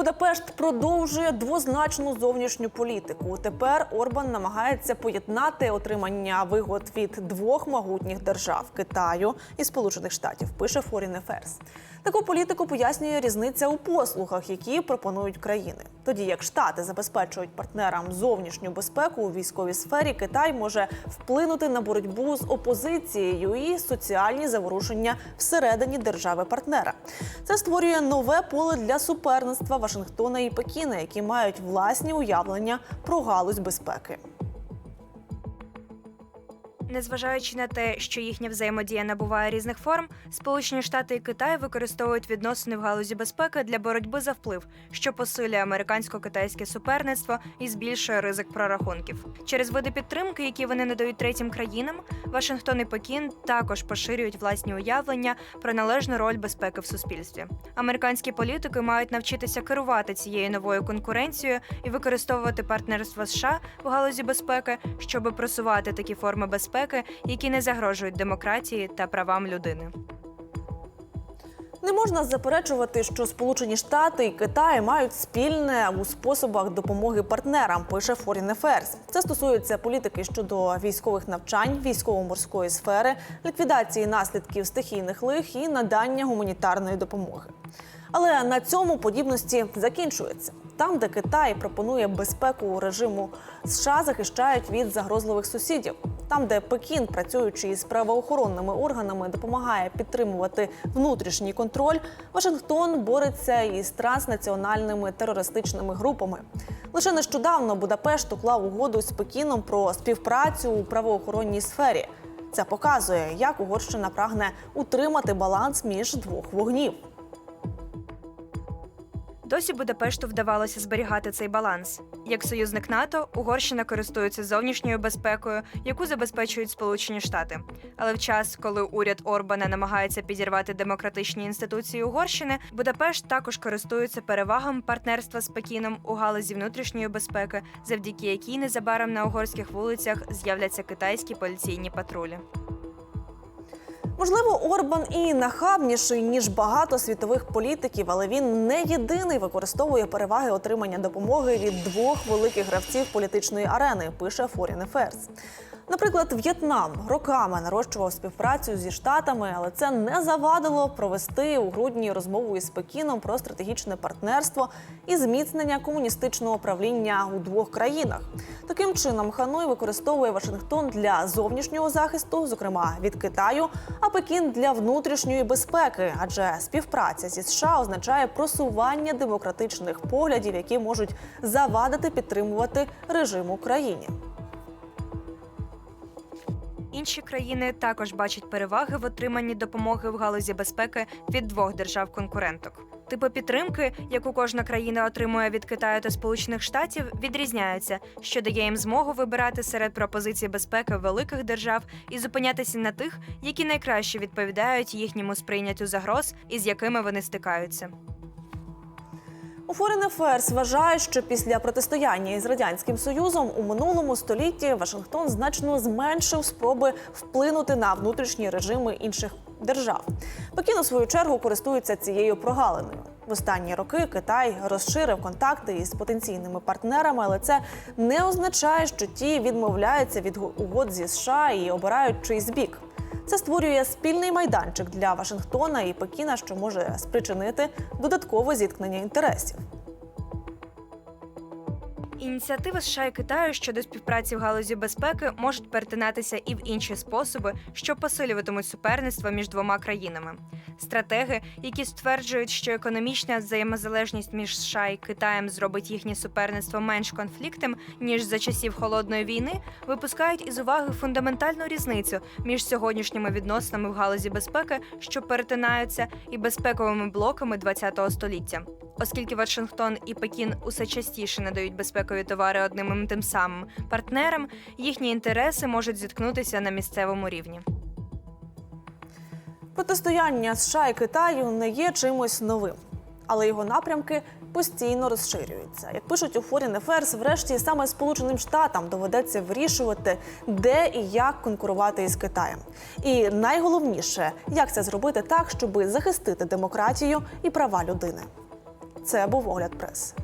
Будапешт продовжує двозначну зовнішню політику. Тепер Орбан намагається поєднати отримання вигод від двох могутніх держав Китаю і Сполучених Штатів. Пише Foreign Affairs. Таку політику пояснює різниця у послугах, які пропонують країни. Тоді як Штати забезпечують партнерам зовнішню безпеку у військовій сфері, Китай може вплинути на боротьбу з опозицією і соціальні заворушення всередині держави-партнера. Це створює нове поле для суперництва Вашингтона і Пекіна, які мають власні уявлення про галузь безпеки. Незважаючи на те, що їхня взаємодія набуває різних форм, Сполучені Штати і Китай використовують відносини в галузі безпеки для боротьби за вплив, що посилює американсько-китайське суперництво і збільшує ризик прорахунків. Через види підтримки, які вони надають третім країнам, Вашингтон і Пекін також поширюють власні уявлення про належну роль безпеки в суспільстві. Американські політики мають навчитися керувати цією новою конкуренцією і використовувати партнерство США в галузі безпеки, щоб просувати такі форми безпеки, які не загрожують демократії та правам людини. Не можна заперечувати, що Сполучені Штати і Китай мають спільне у способах допомоги партнерам. Пише Foreign Affairs. Це стосується політики щодо військових навчань, військово-морської сфери, ліквідації наслідків стихійних лих і надання гуманітарної допомоги. Але на цьому подібності закінчується. Там, де Китай пропонує безпеку режиму США, захищають від загрозливих сусідів. Там, де Пекін, працюючи із правоохоронними органами, допомагає підтримувати внутрішній контроль, Вашингтон бореться із транснаціональними терористичними групами. Лише нещодавно Будапешт уклав угоду з Пекіном про співпрацю у правоохоронній сфері. Це показує, як Угорщина прагне утримати баланс між двох вогнів. Досі Будапешту вдавалося зберігати цей баланс. Як союзник НАТО, Угорщина користується зовнішньою безпекою, яку забезпечують Сполучені Штати. Але в час, коли уряд Орбана намагається підірвати демократичні інституції Угорщини, Будапешт також користується перевагами партнерства з Пекіном у галузі внутрішньої безпеки, завдяки якій незабаром на угорських вулицях з'являться китайські поліційні патрулі. Можливо, Орбан і нахабніший ніж багато світових політиків, але він не єдиний використовує переваги отримання допомоги від двох великих гравців політичної арени. Пише Foreign Affairs. Наприклад, В'єтнам роками нарощував співпрацю зі штатами, але це не завадило провести у грудні розмову із Пекіном про стратегічне партнерство і зміцнення комуністичного правління у двох країнах. Таким чином, Ханой використовує Вашингтон для зовнішнього захисту, зокрема від Китаю, а Пекін для внутрішньої безпеки, адже співпраця зі США означає просування демократичних поглядів, які можуть завадити підтримувати режим Україні. Інші країни також бачать переваги в отриманні допомоги в галузі безпеки від двох держав-конкуренток. Типи підтримки, яку кожна країна отримує від Китаю та Сполучених Штатів, відрізняються, що дає їм змогу вибирати серед пропозицій безпеки великих держав і зупинятися на тих, які найкраще відповідають їхньому сприйняттю загроз і з якими вони стикаються. У Foreign Affairs вважає, що після протистояння із радянським союзом у минулому столітті Вашингтон значно зменшив спроби вплинути на внутрішні режими інших держав. Пекін у свою чергу користується цією прогалиною. В останні роки Китай розширив контакти із потенційними партнерами, але це не означає, що ті відмовляються від угод зі США і обирають чийсь бік. Це створює спільний майданчик для Вашингтона і Пекіна, що може спричинити додаткове зіткнення інтересів. Ініціативи США і Китаю щодо співпраці в галузі безпеки можуть перетинатися і в інші способи, що посилюватимуть суперництво між двома країнами. Стратеги, які стверджують, що економічна взаємозалежність між США і Китаєм зробить їхнє суперництво менш конфліктним ніж за часів холодної війни, випускають із уваги фундаментальну різницю між сьогоднішніми відносинами в галузі безпеки, що перетинаються, і безпековими блоками ХХ століття. Оскільки Вашингтон і Пекін усе частіше надають безпекові товари одним і тим самим партнерам, їхні інтереси можуть зіткнутися на місцевому рівні. Протистояння США і Китаю не є чимось новим, але його напрямки постійно розширюються. Як пишуть у Foreign Affairs, врешті саме Сполученим Штатам доведеться вирішувати, де і як конкурувати із Китаєм. І найголовніше, як це зробити так, щоб захистити демократію і права людини. Це був огляд преси.